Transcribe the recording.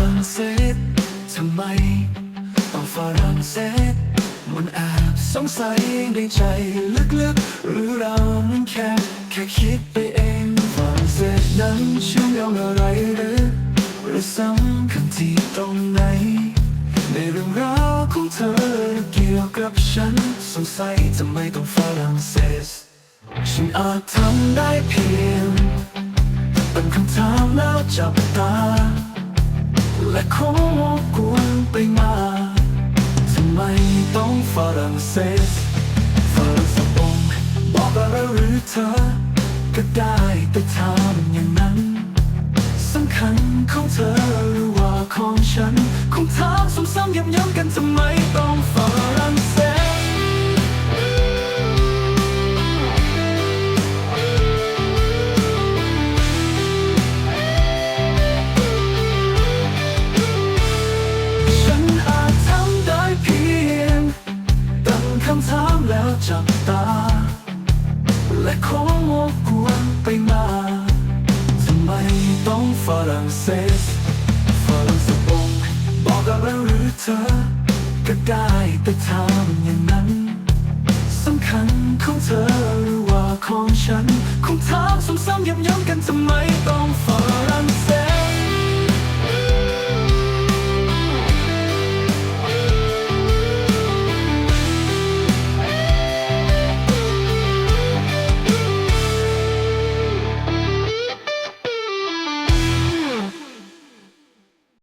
รั่งเศสทำไมต้องฝรั่งเศสมันแอบสงสัยในใจลึกๆ หรือเรานั้นแค่แค่คิดไปเองฝรั่งเศสนั้นเชื่อมโยงอะไรหรือหรือสำคัญที่ตรงไหน ในเรื่องราวของเธอเกี่ยวกับฉันสงสัยทำไมต้องฝรั่งเศสฉันอาจทำได้เพียงเป็นคำถามแล้วจับตา และคงกวนไปมาทำไมต้องฝรั่งเศสฝรั่งสปงบอกอะไรหรือเธอ ก็ได้แต่ทำอย่างนั้นสำคัญของเธอหรือว่าของฉันคงถามซ้ำๆย้ำๆกันทำไมต้องฝรั่ง จับตา และขอวกกวนไปมา ทำไมต้องฝรั่งเศส ฝรั่งสบงบอกอะไรหรือเธอ ก็ได้แต่ทำอย่างนั้น สำคัญของเธอหรือว่าของฉันคงถามซ้ำๆย้ำๆกันทำไมต้อง